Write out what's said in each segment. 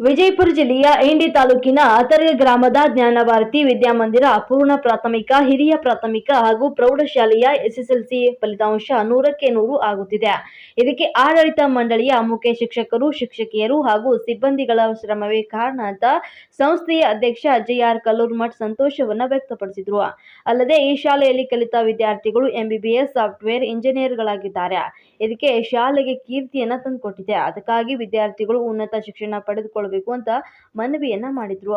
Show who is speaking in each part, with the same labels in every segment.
Speaker 1: ವಿಜಯಪುರ ಜಿಲ್ಲೆಯ ಇಂಡಿ ತಾಲೂಕಿನ ಅತರ್ಗ ಗ್ರಾಮದ ಜ್ಞಾನಭಾರತಿ ವಿದ್ಯಾಮಂದಿರ ಪೂರ್ಣ ಪ್ರಾಥಮಿಕ, ಹಿರಿಯ ಪ್ರಾಥಮಿಕ ಹಾಗೂ ಪ್ರೌಢಶಾಲೆಯ ಎಸ್ಎಸ್ಎಲ್ಸಿ ಫಲಿತಾಂಶ ನೂರಕ್ಕೆ ನೂರು ಆಗುತ್ತಿದೆ. ಇದಕ್ಕೆ ಆಡಳಿತ ಮಂಡಳಿಯ ಮುಖ್ಯ ಶಿಕ್ಷಕರು, ಶಿಕ್ಷಕಿಯರು ಹಾಗೂ ಸಿಬ್ಬಂದಿಗಳ ಶ್ರಮವೇ ಕಾರಣ ಅಂತ ಸಂಸ್ಥೆಯ ಅಧ್ಯಕ್ಷ ಜೆಆರ್ ಕಲ್ಲೂರ್ಮಠ್ ಸಂತೋಷವನ್ನ ವ್ಯಕ್ತಪಡಿಸಿದ್ರು. ಅಲ್ಲದೆ ಈ ಶಾಲೆಯಲ್ಲಿ ಕಲಿತ ವಿದ್ಯಾರ್ಥಿಗಳು ಎಂಬಿಬಿಎಸ್ ಸಾಫ್ಟ್ವೇರ್ ಇಂಜಿನಿಯರ್ಗಳಾಗಿದ್ದಾರೆ. ಇದಕ್ಕೆ ಶಾಲೆಗೆ ಕೀರ್ತಿಯನ್ನ ತಂದುಕೊಟ್ಟಿದೆ. ಅದಕ್ಕಾಗಿ ವಿದ್ಯಾರ್ಥಿಗಳು ಉನ್ನತ ಶಿಕ್ಷಣ ಪಡೆದುಕೊಳ್ಳಬೇಕು ಅಂತ ಮನವಿಯನ್ನ ಮಾಡಿದ್ರು.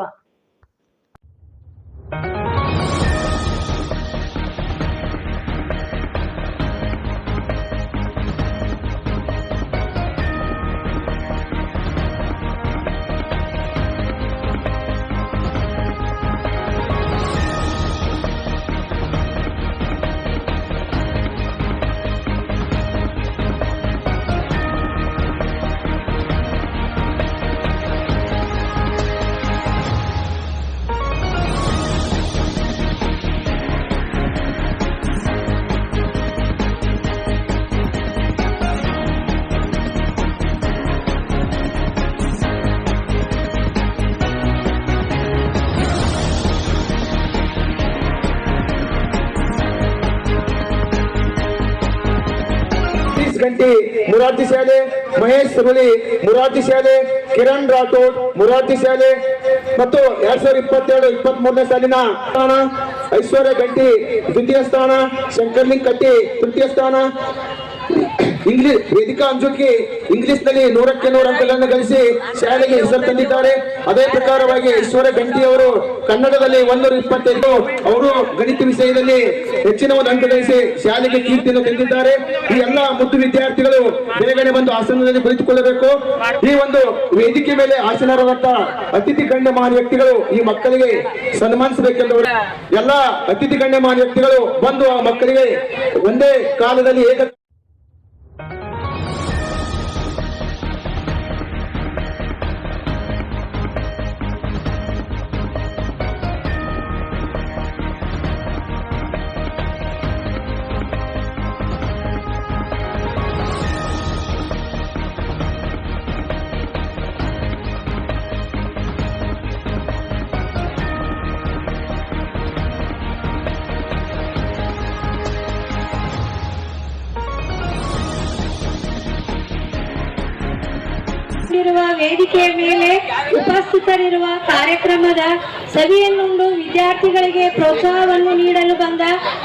Speaker 2: ಸತೀಶ್ ಗಂಟಿ ಮುರಾರ್ಜಿ ಶಾಲೆ, ಮಹೇಶ್ ಸುರುಳಿ ಮುರಾರ್ಜಿ ಶಾಲೆ, ಕಿರಣ್ ರಾಠೋಡ್ ಮುರಾರ್ಜಿ ಶಾಲೆ. ಮತ್ತು ಎರಡ್ ಸಾವಿರದ ಇಪ್ಪತ್ತೆರಡು ಇಪ್ಪತ್ತ್ ಮೂರನೇ ಸಾಲಿನ ಸ್ಥಾನ, ಐಶ್ವರ್ಯ ಗಂಟಿ, ದ್ವಿತೀಯ ಸ್ಥಾನ, ಶಂಕರ್ಲಿಂಗ್ ಕಟ್ಟಿ, ತೃತೀಯ ಸ್ಥಾನ. ಇಂಗ್ಲಿಷ್, ವೇದಿಕಾ ಅಂಜುಕಿ ಇಂಗ್ಲಿಷ್ನಲ್ಲಿ ನೂರಕ್ಕೆ ನೂರ ಅಂಕಗಳನ್ನು ಗಳಿಸಿ ಶಾಲೆಗೆ ಹೆಸರು ತಂದಿದ್ದಾರೆ. ಅದೇ ಪ್ರಕಾರವಾಗಿ ಈಶ್ವರ ಗಂಟಿ ಅವರು ಕನ್ನಡದಲ್ಲಿ ಒಂದೂರ ಇಪ್ಪತ್ತೈದು ಅವರು ಗಣಿತ ವಿಷಯದಲ್ಲಿ ಹೆಚ್ಚಿನ ಒಂದು ಅಂಕ ಗಳಿಸಿ ಶಾಲೆಗೆ ಕೀರ್ತಿಯನ್ನು ತಂದಿದ್ದಾರೆ. ಈ ಎಲ್ಲ ಮುದ್ದು ವಿದ್ಯಾರ್ಥಿಗಳು ಬೇರೆ ಬಂದು ಆಸನದಲ್ಲಿ ಕುಳಿತುಕೊಳ್ಳಬೇಕು. ಈ ಒಂದು ವೇದಿಕೆ ಮೇಲೆ ಆಸನರಾದಂತಹ ಅತಿಥಿ ಗಣ್ಯಮಾನ ವ್ಯಕ್ತಿಗಳು ಈ ಮಕ್ಕಳಿಗೆ ಸನ್ಮಾನಿಸಬೇಕೆಂದು ಎಲ್ಲ ಅತಿಥಿ ಗಣ್ಯಮಾನ ವ್ಯಕ್ತಿಗಳು ಬಂದು ಆ ಮಕ್ಕಳಿಗೆ ಒಂದೇ ಕಾಲದಲ್ಲಿ ಏಕ
Speaker 3: ಇರುವ ವೇದಿಕೆಯ ಮೇಲೆ ಉಪಸ್ಥಿತರಿರುವ ಕಾರ್ಯಕ್ರಮದ ಸವಿಯನ್ನುಂಡು ವಿದ್ಯಾರ್ಥಿಗಳಿಗೆ ಪ್ರೋತ್ಸಾಹವನ್ನು ನೀಡಲು ಬಂದ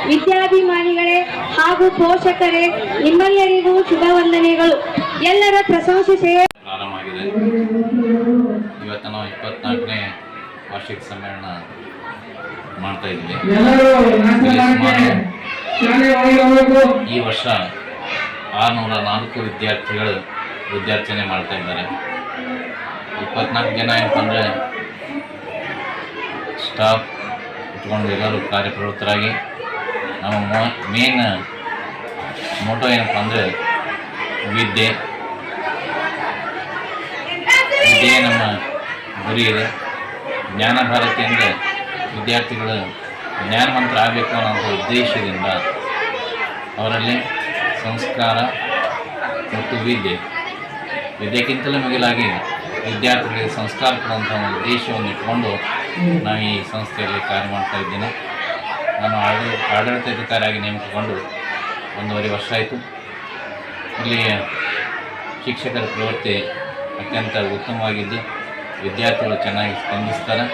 Speaker 3: ವಿದ್ಯಾಭಿಮಾನಿಗಳೇ ಹಾಗೂ ಪೋಷಕರೇ ನಿಮ್ಮೆಲ್ಲರಿಗೂ ಶುಭ ವಂದನೆಗಳು ಎಲ್ಲರ ಪ್ರಶಂಸೆ
Speaker 4: ಪ್ರಾರಂಭವಾಗಿದೆ. ಇವತ್ತು ನಾವು ಇಪ್ಪತ್ನಾಲ್ಕನೇ ವಾರ್ಷಿಕ ಸಮ್ಮೇಳನ ಮಾಡ್ತಾ ಇದ್ದೀವಿ. ಈ ವರ್ಷ ಆರುನೂರ ನಾಲ್ಕು ವಿದ್ಯಾರ್ಥಿಗಳು ವಿದ್ಯಾರ್ಚನೆ ಮಾಡ್ತಾ ಇದ್ದಾರೆ. ಇಪ್ಪತ್ನಾಲ್ಕು ಜನ ಏನಪ್ಪ ಅಂದರೆ ಸ್ಟಾಫ್ ಇಟ್ಕೊಂಡು ಎಲ್ಲರೂ ಕಾರ್ಯಪ್ರವೃತ್ತರಾಗಿ. ನಮ್ಮ ಮೇನ್ ಮೋಟೋ ಏನಪ್ಪ ಅಂದರೆ ವಿದ್ಯೆ. ವಿದ್ಯೆ ನಮ್ಮ ಗುರಿ ಇದೆ. ಜ್ಞಾನ ಭಾರತಿ ಅಂದರೆ ವಿದ್ಯಾರ್ಥಿಗಳು ಜ್ಞಾನವಂತರಾಗಬೇಕು ಅನ್ನೋ ಉದ್ದೇಶದಿಂದ ಅವರಲ್ಲಿ ಸಂಸ್ಕಾರ ಮತ್ತು ವಿದ್ಯೆ. ವಿದ್ಯೆಗಿಂತಲೂ ಮಿಗಿಲಾಗಿ ವಿದ್ಯಾರ್ಥಿಗಳಿಗೆ ಸಂಸ್ಕಾರ ಕೊಡುವಂಥ ಒಂದು ಉದ್ದೇಶವನ್ನು ಇಟ್ಕೊಂಡು ನಾನು ಈ ಸಂಸ್ಥೆಯಲ್ಲಿ ಕಾರ್ಯ ಮಾಡ್ತಾ ಇದ್ದೇನೆ. ನಾನು ಆಡಳಿತ ಆಡಳಿತಾಧಿಕಾರಿಯಾಗಿ ನೇಮಕಗೊಂಡು ಒಂದೂವರೆ ವರ್ಷ ಆಯಿತು. ಇಲ್ಲಿ ಶಿಕ್ಷಕರ ಪ್ರವೃತ್ತಿ ಅತ್ಯಂತ ಉತ್ತಮವಾಗಿದ್ದು ವಿದ್ಯಾರ್ಥಿಗಳು ಚೆನ್ನಾಗಿ ಸ್ಪಂದಿಸ್ತಾರೆ.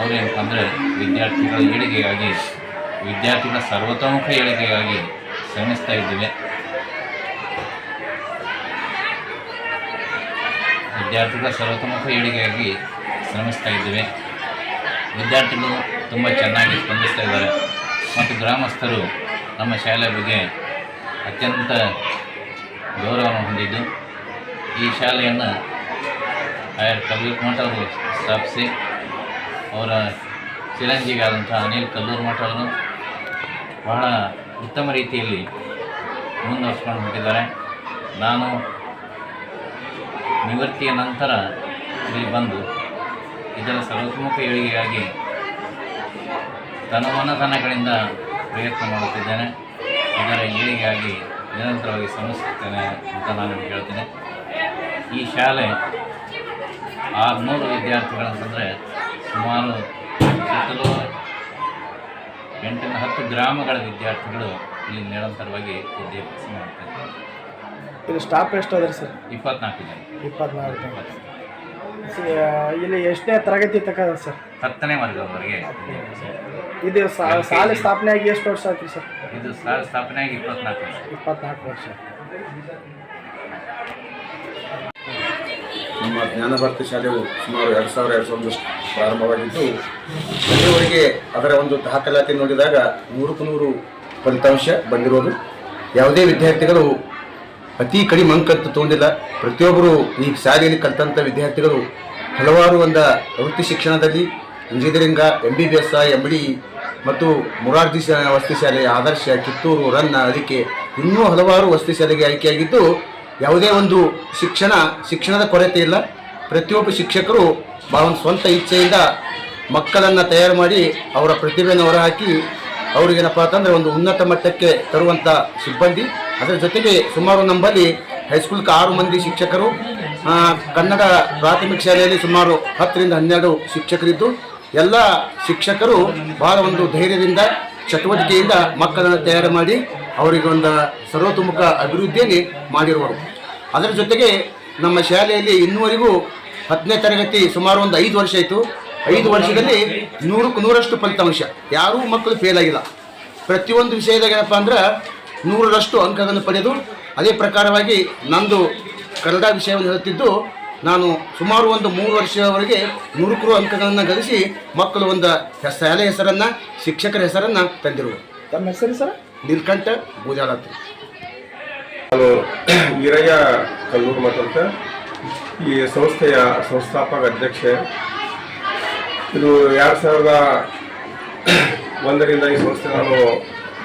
Speaker 4: ಅವ್ರೇನಪ್ಪ ಅಂದರೆ ವಿದ್ಯಾರ್ಥಿಗಳ ಏಳಿಗೆಗಾಗಿ ವಿದ್ಯಾರ್ಥಿಗಳ ಸರ್ವತೋಮುಖ ಏಳಿಗೆಗಾಗಿ ಶ್ರಮಿಸ್ತಾ ಇದ್ದೀವಿ ವಿದ್ಯಾರ್ಥಿಗಳ ಸರ್ವತೋಮುಖ ಏಳಿಗೆಗಾಗಿ ಶ್ರಮಿಸ್ತಾ ಇದ್ದೇವೆ. ವಿದ್ಯಾರ್ಥಿಗಳು ತುಂಬ ಚೆನ್ನಾಗಿ ಸ್ಪಂದಿಸ್ತಾ ಇದ್ದಾರೆ. ಮತ್ತು ಗ್ರಾಮಸ್ಥರು ನಮ್ಮ ಶಾಲೆ ಬಗ್ಗೆ ಅತ್ಯಂತ ಗೌರವವನ್ನು ಹೊಂದಿದ್ದು, ಈ ಶಾಲೆಯನ್ನು ಆಯರ್ ಕಲ್ಲೂರು ಮಠ ಅವರು ಸ್ಥಾಪಿಸಿ, ಅವರ ಚಿರಂಜೀವಿಯಾದಂಥ ಅನಿಲ್ ಕಲ್ಲೂರು ಮಠ ಅವರು ಬಹಳ ಉತ್ತಮ ರೀತಿಯಲ್ಲಿ ಮುಂದುವರ್ಸ್ಕೊಂಡು ಹೊಂಟಿದ್ದಾರೆ ನಾನು ನಿವೃತ್ತಿಯ ನಂತರ ಇಲ್ಲಿ ಬಂದು ಇದರ ಸರ್ವತೋಮುಖ ಏಳಿಗೆಯಾಗಿ ತನಮನತನಗಳಿಂದ ಪ್ರಯತ್ನ ಮಾಡುತ್ತಿದ್ದೇನೆ. ಇದರ ಏಳಿಗೆಯಾಗಿ ನಿರಂತರವಾಗಿ ಶ್ರಮಿಸುತ್ತೇನೆ ಅಂತ ನಾನು ಹೇಳ್ತೇನೆ. ಈ ಶಾಲೆ ಆರುನೂರು ವಿದ್ಯಾರ್ಥಿಗಳಂತಂದರೆ ಸುಮಾರು ಸುತ್ತಲೂ ಎಂಟರಿಂದ ಹತ್ತು ಗ್ರಾಮಗಳ ವಿದ್ಯಾರ್ಥಿಗಳು ಇಲ್ಲಿ ನಿರಂತರವಾಗಿ ವಿದ್ಯಾಭ್ಯಾಸ ಮಾಡ್ತಾ
Speaker 5: ಇಲ್ಲಿ ಸ್ಟಾಪ್ ಎಷ್ಟು ಅದ್ರಿ ಸರ್?
Speaker 4: ಇಪ್ಪತ್ನಾಲ್ಕು
Speaker 5: ಇಪ್ಪತ್ನಾಲ್ಕು. ಇಲ್ಲಿ ಎಷ್ಟನೇ ತರಗತಿ ತನಕ ಅದ ಸರ್?
Speaker 4: ಹತ್ತನೇ ವರ್ಗದವರೆಗೆ.
Speaker 5: ಇದು ಸಾ- ಶಾಲೆ ಸ್ಥಾಪನೆ ಆಗಿ ಎಷ್ಟು ವರ್ಷ ಆಯ್ತು ಸರ್?
Speaker 4: ಇದು ಶಾಲೆ ಸ್ಥಾಪನೆಯಾಗಿ ಇಪ್ಪತ್ನಾಲ್ಕು ವರ್ಷ.
Speaker 5: ಇಪ್ಪತ್ನಾಲ್ಕು ವರ್ಷ.
Speaker 2: ನಮ್ಮ ಜ್ಞಾನ ಭಾರತಿ ಶಾಲೆಯು ಸುಮಾರು ಎರಡು ಸಾವಿರ ಎರಡು ಸಾವಿರದ ಪ್ರಾರಂಭವಾಗಿದ್ದು ಅಲ್ಲಿವರೆಗೆ ಅದರ ಒಂದು ದಾಖಲಾತಿ ನೋಡಿದಾಗ ನೂರಕ್ಕೂ ನೂರು ಫಲಿತಾಂಶ ಬಂದಿರೋದು. ಯಾವುದೇ ವಿದ್ಯಾರ್ಥಿಗಳು ಅತಿ ಕಡಿಮೆ ಅಂಕಂತೂ ತೊಗೊಂಡಿಲ್ಲ. ಪ್ರತಿಯೊಬ್ಬರು ಈ ಶಾಲೆಯಲ್ಲಿ ಕಲಿತಂಥ ವಿದ್ಯಾರ್ಥಿಗಳು ಹಲವಾರು ಒಂದು ವೃತ್ತಿ ಶಿಕ್ಷಣದಲ್ಲಿ engineering M B B S M D ಮತ್ತು ಮುರಾರ್ಜಿ ವಸತಿ ಶಾಲೆ, ಆದರ್ಶ, ಕಿತ್ತೂರು, ರನ್ನ ಅಡಿಕೆ ಇನ್ನೂ ಹಲವಾರು ವಸತಿ ಶಾಲೆಗೆ ಆಯ್ಕೆಯಾಗಿದ್ದು, ಯಾವುದೇ ಒಂದು ಶಿಕ್ಷಣ, ಶಿಕ್ಷಣದ ಕೊರತೆ ಇಲ್ಲ. ಪ್ರತಿಯೊಬ್ಬ ಶಿಕ್ಷಕರು ಒಂದು ಸ್ವಂತ ಇಚ್ಛೆಯಿಂದ ಮಕ್ಕಳನ್ನು ತಯಾರು ಮಾಡಿ ಅವರ ಪ್ರತಿಭೆಯನ್ನು ಹೊರಹಾಕಿ, ಅವ್ರಿಗೇನಪ್ಪ ಅಂತಂದರೆ ಒಂದು ಉನ್ನತ ಮಟ್ಟಕ್ಕೆ ತರುವಂಥ ಸಿಬ್ಬಂದಿ. ಅದರ ಜೊತೆಗೆ ಸುಮಾರು ನಮ್ಮಲ್ಲಿ ಹೈಸ್ಕೂಲ್ಗೆ ಆರು ಮಂದಿ ಶಿಕ್ಷಕರು ಕನ್ನಡ ಪ್ರಾಥಮಿಕ ಶಾಲೆಯಲ್ಲಿ ಸುಮಾರು ಹತ್ತರಿಂದ ಹನ್ನೆರಡು ಶಿಕ್ಷಕರಿದ್ದು, ಎಲ್ಲ ಶಿಕ್ಷಕರು ಬಹಳ ಒಂದು ಧೈರ್ಯದಿಂದ, ಚಟುವಟಿಕೆಯಿಂದ ಮಕ್ಕಳನ್ನು ತಯಾರು ಮಾಡಿ ಅವರಿಗೆ ಒಂದು ಸರ್ವತೋಮುಖ ಅಭಿವೃದ್ಧಿಯಲ್ಲಿ ಮಾಡಿರುವರು. ಅದರ ಜೊತೆಗೆ ನಮ್ಮ ಶಾಲೆಯಲ್ಲಿ ಇನ್ನುವರೆಗೂ ಹತ್ತನೇ ತರಗತಿ ಸುಮಾರು ಒಂದು ಐದು ವರ್ಷ ಆಯಿತು. ಐದು ವರ್ಷದಲ್ಲಿ ನೂರಕ್ಕೆ ನೂರಷ್ಟು ಫಲಿತಾಂಶ. ಯಾರೂ ಮಕ್ಕಳು ಫೇಲ್ ಆಗಿಲ್ಲ. ಪ್ರತಿಯೊಂದು ವಿಷಯದಾಗ ಏನಪ್ಪ ಅಂದ್ರೆ ನೂರರಷ್ಟು ಅಂಕಗಳನ್ನು ಪಡೆದು ಅದೇ ಪ್ರಕಾರವಾಗಿ ನಂದು ಕನ್ನಡ ವಿಷಯವನ್ನು ಹೇಳುತ್ತಿದ್ದು ನಾನು ಸುಮಾರು ಒಂದು ಮೂರು ವರ್ಷವರೆಗೆ ನೂರಕ್ಕೂ ಅಂಕಗಳನ್ನು ಗಳಿಸಿ ಮಕ್ಕಳು ಒಂದು ಶಾಲೆ ಹೆಸರನ್ನು ಶಿಕ್ಷಕರ ಹೆಸರನ್ನು ತಂದಿರುವ
Speaker 5: ತಮ್ಮ ಹೆಸರು ಸರ್?
Speaker 2: ನೀಲ್ಕಂಠ ಬೂಜಾಳತ್ರಿ
Speaker 6: ನಾನು ವೀರಯ್ಯ ಕಲ್ಲೂರು ಮಾತಂತ ಈ ಸಂಸ್ಥೆಯ ಸಂಸ್ಥಾಪಕ ಅಧ್ಯಕ್ಷ. ಇದು ಎರಡು ಸಾವಿರದ ಒಂದರಿಂದ ಈ ಸಂಸ್ಥೆ ನಾನು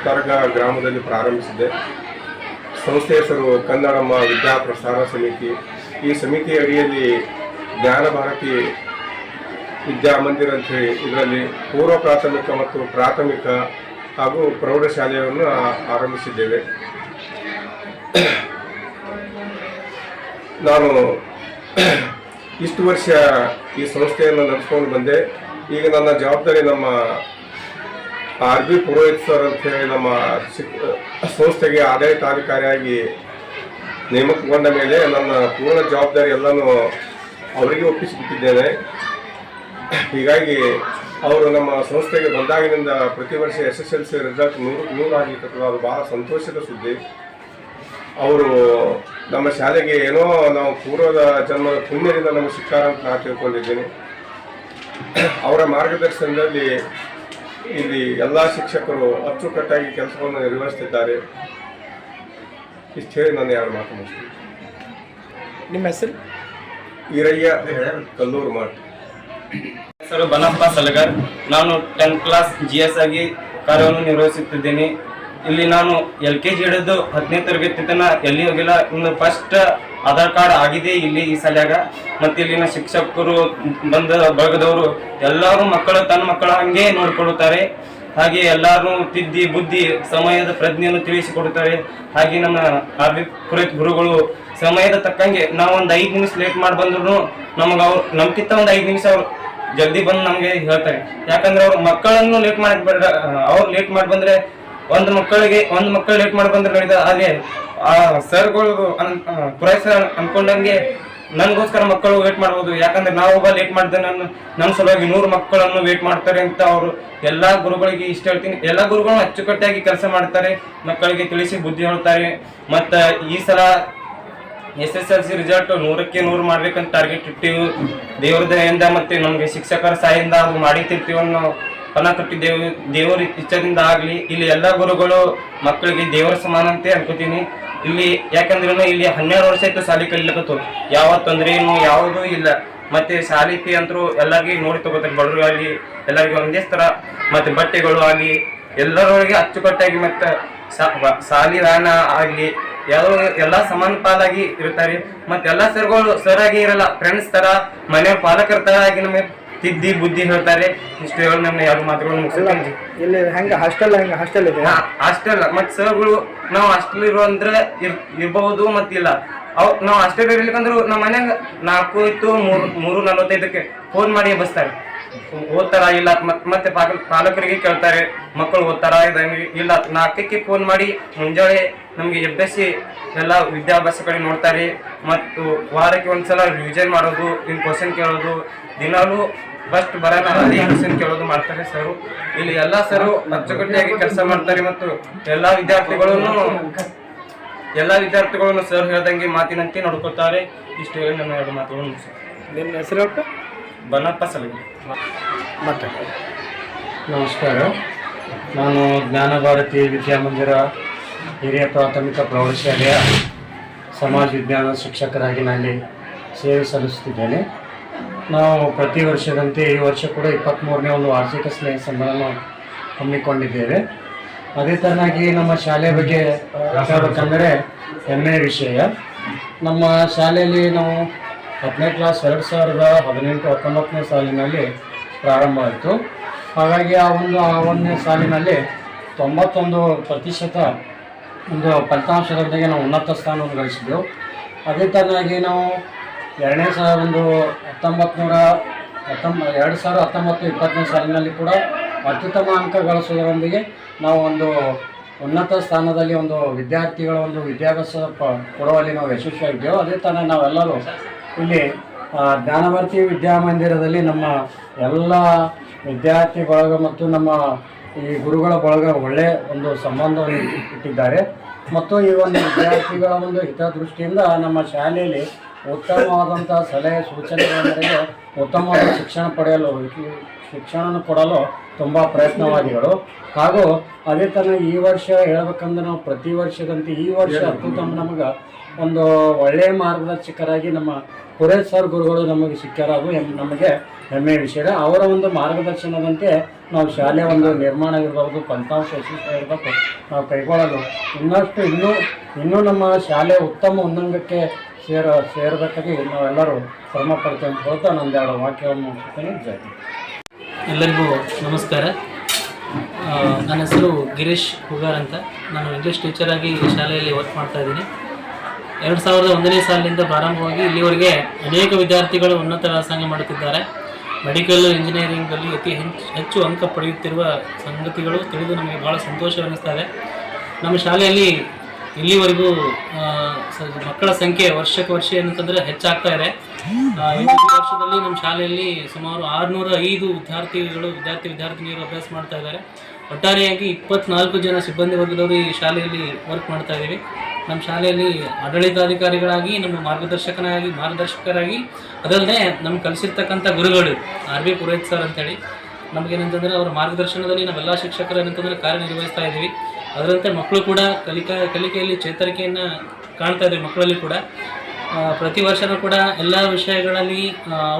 Speaker 6: ಕರಗ ಗ್ರಾಮದಲ್ಲಿ ಪ್ರಾರಂಭಿಸಿದೆ. ಸಂಸ್ಥೆ ಹೆಸರು ಕನ್ನಡಮ್ಮ ವಿದ್ಯಾಪ್ರಸಾರ ಸಮಿತಿ. ಈ ಸಮಿತಿ ಅಡಿಯಲ್ಲಿ ಜ್ಞಾನ ಭಾರತಿ ವಿದ್ಯಾಮಂದಿರ ಅಂತ ಹೇಳಿ ಇದರಲ್ಲಿ ಪೂರ್ವ ಪ್ರಾಥಮಿಕ ಮತ್ತು ಪ್ರಾಥಮಿಕ ಹಾಗೂ ಪ್ರೌಢಶಾಲೆಯನ್ನು ಆರಂಭಿಸಿದ್ದೇವೆ. ನಾನು ಇಷ್ಟು ವರ್ಷ ಈ ಸಂಸ್ಥೆಯನ್ನು ನಡೆಸ್ಕೊಂಡು ಬಂದೆ. ಈಗ ನನ್ನ ಜವಾಬ್ದಾರಿ ನಮ್ಮ ಆರ್ ಬಿ ಪುರೋಹಿತ್ ಸರ್ ಅಂತ ಹೇಳಿ ನಮ್ಮ ಶಿಕ್ ಸಂಸ್ಥೆಗೆ ಆಡಳಿತಾಧಿಕಾರಿಯಾಗಿ ನೇಮಕಗೊಂಡ ಮೇಲೆ ನನ್ನ ಪೂರ್ಣ ಜವಾಬ್ದಾರಿ ಎಲ್ಲನೂ ಅವರಿಗೆ ಒಪ್ಪಿಸಿಬಿಟ್ಟಿದ್ದೇನೆ. ಹೀಗಾಗಿ ಅವರು ನಮ್ಮ ಸಂಸ್ಥೆಗೆ ಬಂದಾಗಿನಿಂದ ಪ್ರತಿ ವರ್ಷ S S L C result ನೂರು ನೂರು ಆಗಿರ್ತದೆ ಅದು ಬಹಳ ಸಂತೋಷದ ಸುದ್ದಿ. ಅವರು ನಮ್ಮ ಶಾಲೆಗೆ ಏನೋ ನಾವು ಪೂರ್ವದ ಜನ್ಮದ ಪುಣ್ಯದಿಂದ ನಮಗೆ ಸಿಕ್ಕಾರ ಅಂತ ನಾನು ತಿಳ್ಕೊಂಡಿದ್ದೀನಿ. ಅವರ ಮಾರ್ಗದರ್ಶನದಲ್ಲಿ ಇಲ್ಲಿ ಎಲ್ಲ ಶಿಕ್ಷಕರು ಅಚ್ಚುಕಟ್ಟಾಗಿ ಕೆಲಸವನ್ನು ನಿರ್ವಹಿಸುತ್ತಿದ್ದಾರೆ ಇಷ್ಟು ಹೇಳಿ ನಾನು ಎರಡು ಮಾತು ಮುಗಿಸ್ತೀನಿ.
Speaker 5: ನಿಮ್ಮ ಹೆಸರು?
Speaker 6: ಈರಯ್ಯ ಕಲ್ಲೂರು ಮಾತು
Speaker 7: ಹೆಸರು ಬನಪ್ಪ ಸಲಗರ್. ನಾನು ಟೆಂತ್ ಕ್ಲಾಸ್ ಜಿ ಎಸ್ ಆಗಿ ಕಾರ್ಯವನ್ನು ನಿರ್ವಹಿಸುತ್ತಿದ್ದೇನೆ. ಇಲ್ಲಿ ನಾನು ಎಲ್ ಕೆ ಜಿ ಹಿಡಿದು ಹದಿನೈದು ತರಗತಿ ತನಕ ಎಲ್ಲಿ ಹೋಗಿಲ್ಲ. ಇನ್ನು ಫಸ್ಟ್ ಆಧಾರ್ ಕಾರ್ಡ್ ಆಗಿದೆ ಇಲ್ಲಿ ಈ ಸಲ್ಯಾಗ. ಮತ್ತೆ ಇಲ್ಲಿನ ಶಿಕ್ಷಕರು ಬಂದ ಬಳಗದವರು ಎಲ್ಲರೂ ಮಕ್ಕಳು ತನ್ನ ಮಕ್ಕಳ ಹಂಗೆ ನೋಡಿಕೊಳ್ಳುತ್ತಾರೆ ಹಾಗೆ ಎಲ್ಲರೂ ತಿದ್ದಿ ಬುದ್ಧಿ ಸಮಯದ ಪ್ರಜ್ಞೆಯನ್ನು ತಿಳಿಸಿಕೊಡುತ್ತಾರೆ ಹಾಗೆ ನಮ್ಮ ಆರ್ಬಿ ಪುರೋಹಿತ್ ಗುರುಗಳು ಸಮಯದ ತಕ್ಕಂಗೆ ನಾವು ಒಂದು ಐದು ನಿಮಿಷ ಲೇಟ್ ಮಾಡಿ ಬಂದ್ರು ನಮಗೆ ಅವ್ರು ನಮ್ಗಿಂತ ಒಂದು ಐದು ನಿಮಿಷ ಅವ್ರು ಜಲ್ದಿ ಬಂದು ನಮಗೆ ಹೇಳ್ತಾರೆ. ಯಾಕಂದ್ರೆ ಅವ್ರ ಮಕ್ಕಳನ್ನು ಲೇಟ್ ಮಾಡಿ ಅವ್ರು ಲೇಟ್ ಮಾಡಿ ಬಂದ್ರೆ ಒಂದು ಮಕ್ಕಳಿಗೆ, ಒಂದು ಮಕ್ಕಳು ಲೇಟ್ ಮಾಡಿ ಬಂದ್ರೆ ನಡೀತದೆ. ಆ ಸರ್ಗಳು ಪುರೈಸ ಅನ್ಕೊಂಡಂಗೆ ನನಗೋಸ್ಕರ ಮಕ್ಕಳು ವೇಟ್ ಮಾಡ್ಬೋದು. ಯಾಕಂದ್ರೆ ನಾವು ಒಬ್ಬ ಲೇಟ್ ಮಾಡಿದೆ ನನ್ನ ನನ್ನ ಸಲುವಾಗಿ ನೂರು ಮಕ್ಕಳನ್ನು ವೇಟ್ ಮಾಡ್ತಾರೆ ಅಂತ ಅವರು ಎಲ್ಲಾ ಗುರುಗಳಿಗೆ ಇಷ್ಟ ಹೇಳ್ತೀನಿ. ಎಲ್ಲಾ ಗುರುಗಳು ಅಚ್ಚುಕಟ್ಟಾಗಿ ಕೆಲಸ ಮಾಡ್ತಾರೆ, ಮಕ್ಕಳಿಗೆ ತಿಳಿಸಿ ಬುದ್ಧಿ ಹೇಳ್ತಾರೆ. ಮತ್ತು ಈ ಸಲ S S L C result ನೂರಕ್ಕೆ ನೂರು ಮಾಡ್ಬೇಕಂತ ಟಾರ್ಗೆಟ್ ಇಟ್ಟಿವಿ. ದೇವ್ರ ದಯಿಂದ ಮತ್ತೆ ನಮಗೆ ಶಿಕ್ಷಕರ ಸಹಾಯದಿಂದ ಅದು ಮಾಡಿತಿರ್ತೀವಿ ಅನ್ನೋ ಪಣ ತೊಟ್ಟಿದ್ದೇವೆ ದೇವರ ಇಚ್ಛದಿಂದ ಆಗಲಿ, ಇಲ್ಲಿ ಎಲ್ಲಾ ಗುರುಗಳು ಮಕ್ಕಳಿಗೆ ದೇವರ ಸಮಾನ ಅಂತ ಅನ್ಕೋತೀನಿ. ಇಲ್ಲಿ ಯಾಕಂದ್ರೆ ಇಲ್ಲಿ ಹನ್ನೆರಡು ವರ್ಷ ಆಯ್ತು ಶಾಲೆ ಕಲಿಲಕತ್ತು ಯಾವ ತೊಂದರೆನು ಯಾವುದೂ ಇಲ್ಲ. ಮತ್ತೆ ಶಾಲೆ ಫೀ ಅಂತರೂ ಎಲ್ಲರಿಗೆ ನೋಡಿ ತಗೋತಾರೆ ಬಡವರಿಗಾಗಿ ಎಲ್ಲರಿಗೂ ಒಂದೇ ತರ ಮತ್ತೆ ಬಟ್ಟೆಗಳು ಆಗಲಿ, ಎಲ್ಲರೊಳಗೆ ಅಚ್ಚುಕಟ್ಟಾಗಿ ಮತ್ತೆ ಶಾಲಿ ವ್ಯಾನ ಆಗಲಿ ಯಾವ ಎಲ್ಲ ಸಮಾನ ಪಾಲಾಗಿ ಇರ್ತಾರೆ ಮತ್ತೆ ಎಲ್ಲ ಸರ್ಗಳು ಸರ್ ಆಗಿ ಇರಲ್ಲ. ಫ್ರೆಂಡ್ಸ್ ತರ ಮನೆಯ ಪಾಲಕರ ತರ ಆಗಿ ನಮಗೆ ತಿದ್ದಿ ಬುದ್ಧಿ ಹೇಳ್ತಾರೆ. ಇಷ್ಟು ಹೇಳಿ ನಮ್ಮ ಎರಡು
Speaker 5: ಮಾತುಗಳು
Speaker 7: ಮುಗಿಸ್ತೀನಿ.
Speaker 5: ಇಲ್ಲಿ ಹೆಂಗೆ? ಹಾಸ್ಟೆಲ್ ಹೆಂಗೆ? ಹಾಸ್ಟೆಲ್ ಇದೆ
Speaker 7: ಹಾಸ್ಟೆಲ್ ಮತ್ ಸರ್ಗಳು ನಾವು ಹಾಸ್ಟೆಲ್ ಇರೋ ಅಂದ್ರೆ ಇರ್ ಇರಬಹುದು ಮತ್ತಿಲ್ಲ ಅವ್ ನಾವು ಹಾಸ್ಟೆಲ್ ಇರ್ಲಿಕ್ಕಂದ್ರು ನಮ್ಮ ಮನ್ಯಾಗ ನಾಲ್ಕು ಇತ್ತು ಮೂರು ಮೂರು ನಲವತ್ತೈದಕ್ಕೆ ಫೋನ್ ಮಾಡಿ ಬಸ್ತಾರೆ. ಓದ್ತಾರ ಇಲ್ಲ? ಮತ್ ಮತ್ತೆ ಪಾಲ- ಪಾಲಕರಿಗೆ ಕೇಳ್ತಾರೆ. ಮಕ್ಕಳು ಓದ್ತಾರ ಇಲ್ಲ? ನಾಲ್ಕಕ್ಕೆ ಫೋನ್ ಮಾಡಿ ಮುಂಜಾನೆ ನಮ್ಗೆ ಎಬ್ಬಿಸಿ ಎಲ್ಲ ವಿದ್ಯಾಭ್ಯಾಸ ಕಡೆ ನೋಡ್ತಾರೆ. ಮತ್ತು ವಾರಕ್ಕೆ ಒಂದ್ಸಲ ರಿವಿಷನ್ ಮಾಡೋದು ಇನ್ ಕ್ವಶನ್ ಕೇಳೋದು. ದಿನಾಲು ಫಸ್ಟ್ ಬರೋಣ ಅದೇ ಕ್ವಶನ್ ಕೇಳೋದು ಮಾಡ್ತಾರೆ ಸರ್ ಇಲ್ಲಿ ಎಲ್ಲ ಸರ್ ಅಚ್ಚುಕಟ್ಟಾಗಿ ಕೆಲಸ ಮಾಡ್ತಾರೆ ಮತ್ತು ಎಲ್ಲಾ ವಿದ್ಯಾರ್ಥಿಗಳನ್ನು ಎಲ್ಲಾ ವಿದ್ಯಾರ್ಥಿಗಳನ್ನು ಸರ್ ಹೇಳ್ದಂಗೆ ಮಾತಿನಂತೆ ನೋಡ್ಕೋತಾರೆ. ಇಷ್ಟು ಹೇಳಿ ನನ್ನ ಎರಡು ಮಾತುಗಳನ್ನು ಮುಗಿಸ್ತೇನೆ.
Speaker 5: ನಿಮ್ಮ ಹೆಸರು
Speaker 7: ಬನ್ನಪ್ಪ ಸಲಗಿ
Speaker 5: ಮತ್ತೆ.
Speaker 8: ನಮಸ್ಕಾರ. ನಾನು ಜ್ಞಾನ ಭಾರತಿ ವಿದ್ಯಾಮಂದಿರ ಹಿರಿಯ ಪ್ರಾಥಮಿಕ ಪ್ರೌಢಶಾಲೆಯ ಸಮಾಜ ವಿಜ್ಞಾನ ಶಿಕ್ಷಕರಾಗಿ ನಾನು ಸೇವೆ ಸಲ್ಲಿಸುತ್ತಿದ್ದೇನೆ. ನಾವು ಪ್ರತಿ ವರ್ಷದಂತೆ ಈ ವರ್ಷ ಕೂಡ ಇಪ್ಪತ್ತ್ಮೂರನೇ ಒಂದು ವಾರ್ಷಿಕ ಸ್ನೇಹ ಸಮ್ಮೇಳನ ಹಮ್ಮಿಕೊಂಡಿದ್ದೇವೆ. ಅದೇ ಥರನಾಗಿ ನಮ್ಮ ಶಾಲೆ ಬಗ್ಗೆ ಮಾತಾಡಬೇಕಂದರೆ ಹೆಮ್ಮೆಯ ವಿಷಯ. ನಮ್ಮ ಶಾಲೆಯಲ್ಲಿ ನಾವು ಹತ್ತನೇ ಕ್ಲಾಸ್ ಎರಡು ಸಾವಿರದ ಹದಿನೆಂಟು, ಹತ್ತೊಂಬತ್ತನೇ ಸಾಲಿನಲ್ಲಿ ಪ್ರಾರಂಭ ಆಯಿತು. ಹಾಗಾಗಿ ಆ ಒಂದು, ಆ ಒಂದನೇ ಸಾಲಿನಲ್ಲಿ ತೊಂಬತ್ತೊಂದು ಪ್ರತಿಶತ ಒಂದು ಫಲಿತಾಂಶದೊಂದಿಗೆ ನಾವು ಉನ್ನತ ಸ್ಥಾನವನ್ನು ಗಳಿಸಿದ್ದೆವು. ಅದೇ ಥರನಾಗಿ ನಾವು ಎರಡನೇ ಸಲ ಒಂದು ಹತ್ತೊಂಬತ್ತು ನೂರ ಹತ್ತೊಂಬ ಎರಡು ಸಾವಿರ ಹತ್ತೊಂಬತ್ತು ಇಪ್ಪತ್ತನೇ ಸಾಲಿನಲ್ಲಿ ಕೂಡ ಅತ್ಯುತ್ತಮ ಅಂಕ ಗಳಿಸೋದರೊಂದಿಗೆ ನಾವು ಒಂದು ಉನ್ನತ ಸ್ಥಾನದಲ್ಲಿ ಒಂದು ವಿದ್ಯಾರ್ಥಿಗಳ ಒಂದು ವಿದ್ಯಾಭ್ಯಾಸ ಕೊಡುವಲ್ಲಿ ನಾವು ಯಶಸ್ವಿಯಾಗಿದ್ದೇವೆ. ಅದೇ ಥರ ನಾವೆಲ್ಲರೂ ಇಲ್ಲಿ ಜ್ಞಾನಭಾರತಿ ವಿದ್ಯಾಮಂದಿರದಲ್ಲಿ ನಮ್ಮ ಎಲ್ಲ ವಿದ್ಯಾರ್ಥಿ ಬಳಗ ಮತ್ತು ನಮ್ಮ ಈ ಗುರುಗಳ ಬಳಗ ಒಳ್ಳೆಯ ಒಂದು ಸಂಬಂಧವನ್ನು ಇಟ್- ಇಟ್ಟಿದ್ದಾರೆ. ಮತ್ತು ಈ ಒಂದು ವಿದ್ಯಾರ್ಥಿಗಳ ಒಂದು ಹಿತದೃಷ್ಟಿಯಿಂದ ನಮ್ಮ ಶಾಲೆಯಲ್ಲಿ ಉತ್ತಮವಾದಂಥ ಸಲಹೆ ಸೂಚನೆಗಳ ಮೇರೆಗೆ ಉತ್ತಮವಾದ ಶಿಕ್ಷಣ ಪಡೆಯಲು ಶಿಕ್ಷಣವನ್ನು ಶಿಕ್ಷಣ ಕೊಡಲು ತುಂಬ ಪ್ರಯತ್ನವಾದಿಗಳು. ಹಾಗೂ ಅದೇ ಥರ ಈ ವರ್ಷ ಹೇಳ್ಬೇಕಂದ್ರೆ ನಾವು ಪ್ರತಿ ವರ್ಷದಂತೆ ಈ ವರ್ಷ ಅತ್ಯುತ್ತಮ ನಮಗೆ ಒಂದು ಒಳ್ಳೆಯ ಮಾರ್ಗದರ್ಶಕರಾಗಿ ನಮ್ಮ ಪುರೇಶ್ ಸರ್ ಗುರುಗಳು ನಮಗೆ ಸಿಕ್ಕ್ಯಾರ ಅದು ನಮಗೆ ಹೆಮ್ಮೆಯ ವಿಷಯ. ಅವರ ಒಂದು ಮಾರ್ಗದರ್ಶನದಂತೆ ನಾವು ಶಾಲೆ ಒಂದು ನಿರ್ಮಾಣ ಇರಬಹುದು ಫಲಿತಾಂಶ ಯಶಸ್ವಿ ಇರಬೇಕು ನಾವು ಕೈಗೊಳ್ಳಲು. ಇನ್ನಷ್ಟು ಇನ್ನೂ ಇನ್ನೂ ನಮ್ಮ ಶಾಲೆ ಉತ್ತಮ ಉನ್ನಂಗಕ್ಕೆ ಸೇರ ಸೇರಬೇಕಾಗಿ ನಾವೆಲ್ಲರೂ ಶ್ರಮ ಪಡ್ತೇವೆ ಅಂತ ಹೇಳ್ತಾ ಎರಡು ವಾಕ್ಯವನ್ನು ಮುಗಿಸ್ತೇನೆ. ಜೈ
Speaker 9: ಎಲ್ಲರಿಗೂ ನಮಸ್ಕಾರ. ನನ್ನ ಹೆಸರು ಗಿರೀಶ್ ಹುಗಾರ್ ಅಂತ. ನಾನು ಇಂಗ್ಲೀಷ್ ಟೀಚರಾಗಿ ಶಾಲೆಯಲ್ಲಿ ವರ್ಕ್ ಮಾಡ್ತಾ ಇದ್ದೀನಿ. ಎರಡು ಸಾವಿರದ ಒಂದನೇ ಸಾಲಿನಿಂದ ಪ್ರಾರಂಭವಾಗಿ ಇಲ್ಲಿವರೆಗೆ ಅನೇಕ ವಿದ್ಯಾರ್ಥಿಗಳು ಉನ್ನತ ವ್ಯಾಸಂಗ ಮಾಡುತ್ತಿದ್ದಾರೆ. ಮೆಡಿಕಲ್ ಇಂಜಿನಿಯರಿಂಗಲ್ಲಿ ಅತಿ ಹೆಚ್ಚು ಹೆಚ್ಚು ಅಂಕ ಪಡೆಯುತ್ತಿರುವ ಸಂಗತಿಗಳು ತಿಳಿದು ನಮಗೆ ಭಾಳ ಸಂತೋಷವೆನಿಸ್ತಾ ಇದೆ ನಮ್ಮ ಶಾಲೆಯಲ್ಲಿ ಇಲ್ಲಿವರೆಗೂ ಮಕ್ಕಳ ಸಂಖ್ಯೆ ವರ್ಷಕ್ಕೆ ವರ್ಷ ಏನಂತಂದರೆ ಹೆಚ್ಚಾಗ್ತಾ ಇದೆ. ವರ್ಷದಲ್ಲಿ ನಮ್ಮ ಶಾಲೆಯಲ್ಲಿ ಸುಮಾರು ಆರುನೂರ ಐದು ವಿದ್ಯಾರ್ಥಿಗಳು, ವಿದ್ಯಾರ್ಥಿ ವಿದ್ಯಾರ್ಥಿನಿಯರು ಅಭ್ಯಾಸ ಮಾಡ್ತಾ ಇದ್ದಾರೆ. ಒಟ್ಟಾರೆಯಾಗಿ ಇಪ್ಪತ್ನಾಲ್ಕು ಜನ ಸಿಬ್ಬಂದಿ ವರ್ಗದವರು ಈ ಶಾಲೆಯಲ್ಲಿ ವರ್ಕ್ ಮಾಡ್ತಾ ಇದ್ದೀವಿ. ನಮ್ಮ ಶಾಲೆಯಲ್ಲಿ ಆಡಳಿತಾಧಿಕಾರಿಗಳಾಗಿ, ನಮ್ಮ ಮಾರ್ಗದರ್ಶಕನಾಗಿ, ಮಾರ್ಗದರ್ಶಕರಾಗಿ ಅದಲ್ಲದೆ ನಮ್ಗೆ ಕಲಿಸಿರ್ತಕ್ಕಂಥ ಗುರುಗಳು ಆರ್ ಬಿ ಪುರೋಹಿತ್ ಸರ್ ಅಂತೇಳಿ. ನಮಗೇನಂತಂದರೆ ಅವರ ಮಾರ್ಗದರ್ಶನದಲ್ಲಿ ನಾವೆಲ್ಲ ಶಿಕ್ಷಕರು ಏನಂತಂದರೆ ಕಾರ್ಯನಿರ್ವಹಿಸ್ತಾ ಇದ್ದೀವಿ. ಅದರಂತೆ ಮಕ್ಕಳು ಕೂಡ ಕಲಿಕಾ, ಕಲಿಕೆಯಲ್ಲಿ ಚೇತರಿಕೆಯನ್ನು ಕಾಣ್ತಾ ಇದ್ದೀವಿ ಮಕ್ಕಳಲ್ಲಿ ಕೂಡ. ಪ್ರತಿ ವರ್ಷನೂ ಕೂಡ ಎಲ್ಲ ವಿಷಯಗಳಲ್ಲಿ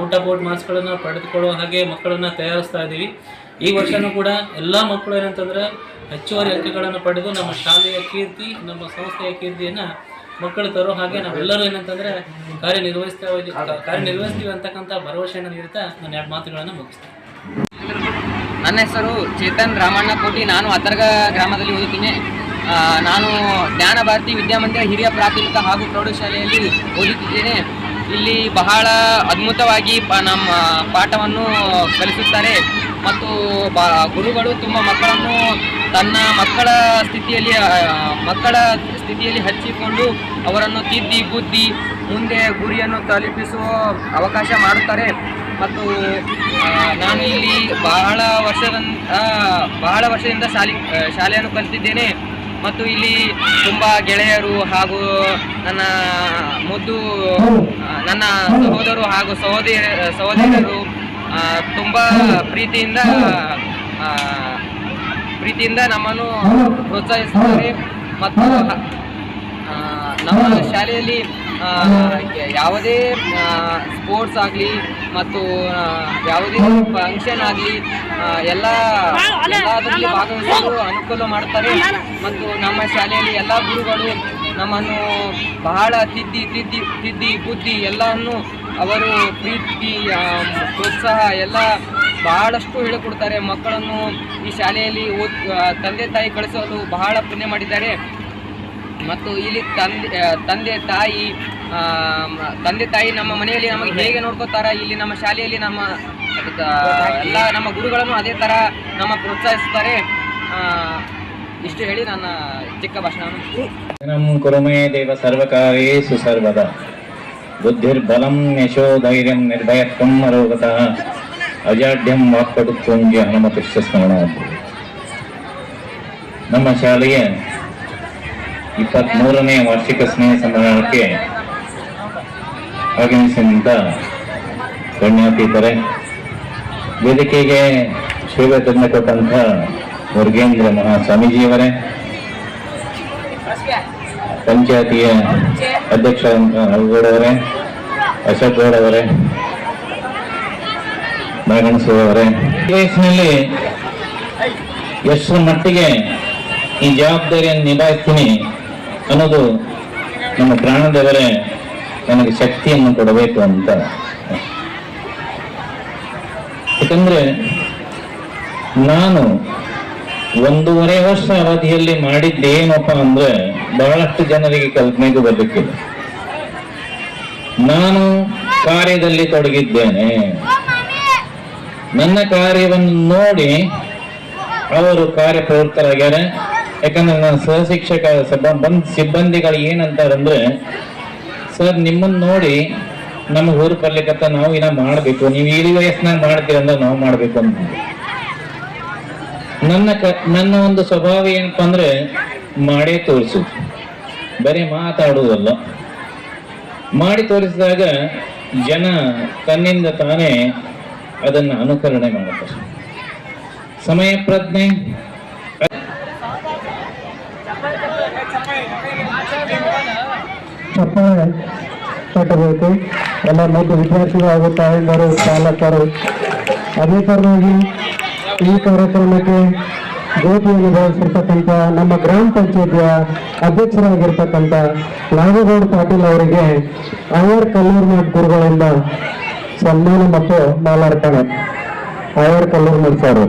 Speaker 9: ಔಟ್ ಆಫ್ ಔಟ್ ಮಾರ್ಕ್ಸ್ಗಳನ್ನು ಪಡೆದುಕೊಳ್ಳುವ ಹಾಗೆ ಮಕ್ಕಳನ್ನು ತಯಾರಿಸ್ತಾ ಇದ್ದೀವಿ. ಈ ವರ್ಷನೂ ಕೂಡ ಎಲ್ಲ ಮಕ್ಕಳು ಏನಂತಂದ್ರೆ ಹೆಚ್ಚುವರಿ ಅಂಕಗಳನ್ನು ಪಡೆದು ನಮ್ಮ ಶಾಲೆಯ ಕೀರ್ತಿ, ನಮ್ಮ ಸಂಸ್ಥೆಯ ಕೀರ್ತಿಯನ್ನು ಮಕ್ಕಳು ತರೋ ಹಾಗೆ ನಾವೆಲ್ಲರೂ ಏನಂತಂದ್ರೆ ಕಾರ್ಯನಿರ್ವಹಿಸ್ತಾ ಕಾರ್ಯನಿರ್ವಹಿಸ್ತೀವಿ ಅಂತಕ್ಕಂಥ ಭರವಸೆಯನ್ನು ನೀಡ್ತಾ ನಾನು ಎರಡು ಮಾತುಗಳನ್ನು ಮುಗಿಸ್ತೇನೆ.
Speaker 10: ನನ್ನ ಹೆಸರು ಚೇತನ್ ರಾಮಣ್ಣ ಕೋಟಿ. ನಾನು ಅತರ್ಗ ಗ್ರಾಮದಲ್ಲಿ ಓದುತ್ತೀನಿ ನಾನು ಜ್ಞಾನ ಭಾರತಿ ವಿದ್ಯಾಮಂದಿರ ಹಿರಿಯ ಪ್ರಾಥಮಿಕ ಹಾಗೂ ಪ್ರೌಢಶಾಲೆಯಲ್ಲಿ ಓದುತ್ತಿದ್ದೇನೆ ಇಲ್ಲಿ ಬಹಳ ಅದ್ಭುತವಾಗಿ ನಮ್ಮ ಪಾಠವನ್ನು ಕಲಿಸುತ್ತಾರೆ. ಮತ್ತು ಗುರುಗಳು ತುಂಬ ಮಕ್ಕಳನ್ನು ತನ್ನ ಮಕ್ಕಳ ಸ್ಥಿತಿಯಲ್ಲಿ ಮಕ್ಕಳ ಸ್ಥಿತಿಯಲ್ಲಿ ಹಚ್ಚಿಕೊಂಡು ಅವರನ್ನು ತಿದ್ದಿ ಬುದ್ಧಿ ಮುಂದೆ ಗುರಿಯನ್ನು ತಲುಪಿಸುವ ಅವಕಾಶ ಮಾಡುತ್ತಾರೆ. ಮತ್ತು ನಾನು ಇಲ್ಲಿ ಬಹಳ ವರ್ಷದ ಬಹಳ ವರ್ಷದಿಂದ ಶಾಲೆ ಶಾಲೆಯನ್ನು ಕಲಿತಿದ್ದೇನೆ. ಮತ್ತು ಇಲ್ಲಿ ತುಂಬ ಗೆಳೆಯರು ಹಾಗೂ ನನ್ನ ಮುದ್ದು ನನ್ನ ಸಹೋದರು ಹಾಗೂ ಸಹೋದರ, ಸಹೋದರಿಯರು ತುಂಬ ಪ್ರೀತಿಯಿಂದ ಪ್ರೀತಿಯಿಂದ ನಮ್ಮನ್ನು ಪ್ರೋತ್ಸಾಹಿಸ್ತಾರೆ ಮತ್ತು ನಮ್ಮ ಶಾಲೆಯಲ್ಲಿ ಯಾವುದೇ ಸ್ಪೋರ್ಟ್ಸ್ ಆಗಲಿ ಮತ್ತು ಯಾವುದೇ ಫಂಕ್ಷನ್ ಆಗಲಿ ಎಲ್ಲ ಎಲ್ಲದರಲ್ಲಿ ಭಾಗವಹಿಸಲು ಅನುಕೂಲ ಮಾಡ್ತಾರೆ ಮತ್ತು ನಮ್ಮ ಶಾಲೆಯಲ್ಲಿ ಎಲ್ಲ ಗುರುಗಳು ನಮ್ಮನ್ನು ಬಹಳ ತಿದ್ದಿ ತಿದ್ದಿ ತಿದ್ದಿ, ಬುದ್ಧಿ ಎಲ್ಲವನ್ನು ಅವರು ಪ್ರೀತಿ ಪ್ರೋತ್ಸಾಹ ಎಲ್ಲ ಬಹಳಷ್ಟು ಹೇಳಿಕೊಡ್ತಾರೆ. ಮಕ್ಕಳನ್ನು ಈ ಶಾಲೆಯಲ್ಲಿ ತಂದೆ ತಾಯಿ ಕಳಿಸೋದು ಬಹಳ ಪುಣ್ಯ ಮಾಡಿದ್ದಾರೆ. ಮತ್ತು ಇಲ್ಲಿ ತಂದೆ ತಂದೆ ತಾಯಿ ತಂದೆ ತಾಯಿ ನಮ್ಮ ಮನೆಯಲ್ಲಿ ನಮಗೆ ಹೇಗೆ ನೋಡ್ಕೋತಾರೆ ಇಲ್ಲಿ ನಮ್ಮ ಶಾಲೆಯಲ್ಲಿ ನಮ್ಮ ಎಲ್ಲ ನಮ್ಮ ಗುರುಗಳನ್ನು ಅದೇ ಥರ ನಮ್ಮ ಪ್ರೋತ್ಸಾಹಿಸ್ತಾರೆ. ಇಷ್ಟು ಹೇಳಿ ನನ್ನ ಚಿಕ್ಕ ಭಾಷಣವನ್ನು
Speaker 11: ಕುರುಮೇ ದೇವ ಸರ್ವಕಾರೇ ಸರ್ವದಾ ಬುದ್ಧಿರ್ಬಲಂ ಯಶೋ ಧೈರ್ಯಂ ನಿರ್ಭಯತ್ವಂ ಅರೋಗತಃ ಅಜಾಡ್ಯಂ ವಾಕ್ಪಟುತ್ವಂಗೆ ಹನುಮತಿಷ್ಠ ಸ್ಮರಣ ನಮ್ಮ ಶಾಲೆಯ ಇಪ್ಪತ್ತ್ಮೂರನೇ ವಾರ್ಷಿಕ ಸ್ನೇಹ ಸಮ್ಮೇಳನಕ್ಕೆ ಆಗಮಿಸಿದಂಥ ಗಣ್ಯಾತೀತರೆ ವೇದಿಕೆಗೆ ಸೇವೆ ತಂದುಕೊಟ್ಟಂಥ ಮುರುಗೇಂದ್ರ ಮಹಾಸ್ವಾಮೀಜಿಯವರೇ ಪಂಚಾಯತಿಯ ಅಧ್ಯಕ್ಷ ರಘುಗೌಡವರೇ ಅಶೋಕ್ ಗೌಡವರೇ ಅವರೇ ಈ ವಯಸ್ಸಿನಲ್ಲಿ ಎಷ್ಟರ ಮಟ್ಟಿಗೆ ಈ ಜವಾಬ್ದಾರಿಯನ್ನು ನಿಭಾಯಿಸ್ತೀನಿ ಅನ್ನೋದು ನಮ್ಮ ಪ್ರಾಣದವರೇ ನನಗೆ ಶಕ್ತಿಯನ್ನು ಕೊಡಬೇಕು ಅಂತ. ಯಾಕಂದ್ರೆ ನಾನು ಒಂದೂವರೆ ವರ್ಷ ಅವಧಿಯಲ್ಲಿ ಮಾಡಿದ್ದೇನಪ್ಪ ಅಂದ್ರೆ ಬಹಳಷ್ಟು ಜನರಿಗೆ ಕಲ್ಪನೆಗೂ ಬರಲಿಕ್ಕಿಲ್ಲ. ನಾನು ಕಾರ್ಯದಲ್ಲಿ ತೊಡಗಿದ್ದೇನೆ. ನನ್ನ ಕಾರ್ಯವನ್ನು ನೋಡಿ ಅವರು ಕಾರ್ಯಪ್ರವೃತ್ತರಾಗ್ಯಾರೆ. ಯಾಕಂದ್ರೆ ನನ್ನ ಸಹಶಿಕ್ಷಕ ಬಂದ್, ಸಿಬ್ಬಂದಿಗಳು ಏನಂತಾರಂದ್ರೆ, ಸರ್, ನಿಮ್ಮನ್ನು ನೋಡಿ ನಮ್ಗೆ ಊರು ಬರ್ಲಿಕ್ಕತ್ತ ನಾವು ಇನ್ನ ಮಾಡಬೇಕು. ನೀವು ಈ ವಯಸ್ಸಿನಾಗ ಮಾಡ್ತೀರಂದ್ರೆ ನಾವು ಮಾಡ್ಬೇಕು ಅಂತ ನನ್ನ ಕ, ನನ್ನ ಒಂದು ಸ್ವಭಾವ ಏನಪ್ಪ ಅಂದ್ರೆ ಮಾಡೇ ತೋರಿಸು ಬರೀ ಮಾತಾಡುವುದಲ್ಲ. ಮಾಡಿ ತೋರಿಸಿದಾಗ ಜನ ತನ್ನಿಂದ ತಾನೇ ಅದನ್ನು ಅನುಕರಣೆ ಮಾಡುತ್ತಾರೆ. ಸಮಯ ಪ್ರಜ್ಞೆ.
Speaker 12: ಚಪ್ಪಾಳೆ ಕಟ್ಟಬೇಕು. ಎಲ್ಲ ಮೊದಲು ವಿದ್ಯಾರ್ಥಿಗಳು ಹಾಗೂ ತಾಯಂದರು ಚಾಲಕರು ಅದೇ ತರವಾಗಿ ಈ ಕಾರ್ಯಕ್ರಮಕ್ಕೆ ಗೋಪಿಯನ್ನು ಭಾವಿಸಿರ್ತಕ್ಕಂಥ ನಮ್ಮ ಗ್ರಾಮ ಪಂಚಾಯತಿಯ ಅಧ್ಯಕ್ಷರಾಗಿರ್ತಕ್ಕಂಥ ನಾಗೇಗೌಡ ಪಾಟೀಲ್ ಅವರಿಗೆ ಆಯರ್ ಮಠ ಗುರುಗಳಿಂದ ಸನ್ಮಾನ ಮತ್ತು ಮಾಲಾರ್ಪಣೆ. ಆಯರ್ ಮಠ ಸರ್.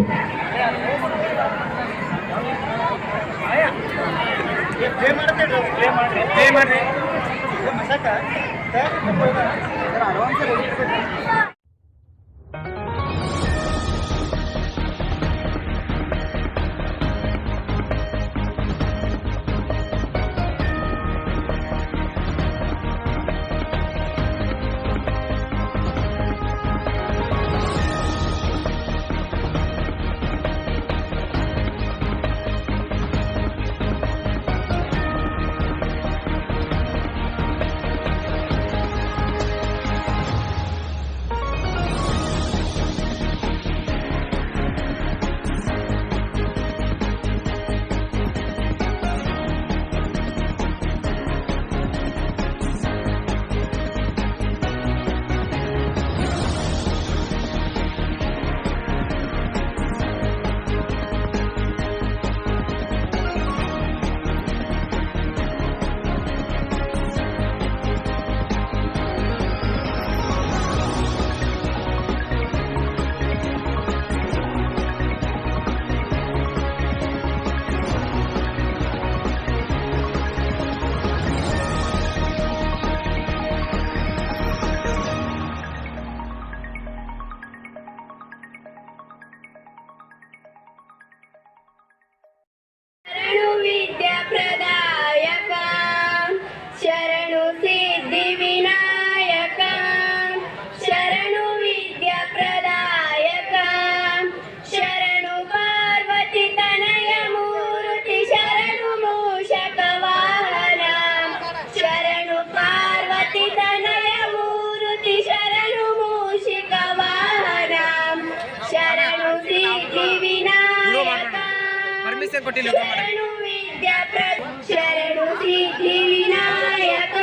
Speaker 5: ಶರಣು ವಿದ್ಯಾ ಪ್ರ ಶರಣು ಸಿದ್ಧಿ ವಿನಾಯಕ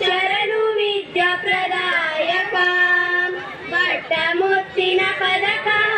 Speaker 5: ಶರಣು ವಿದ್ಯಾ ಪ್ರದಾಯಕ ಬಟ್ಟ ಮುತ್ತಿನ ಪದಕಾರನೆ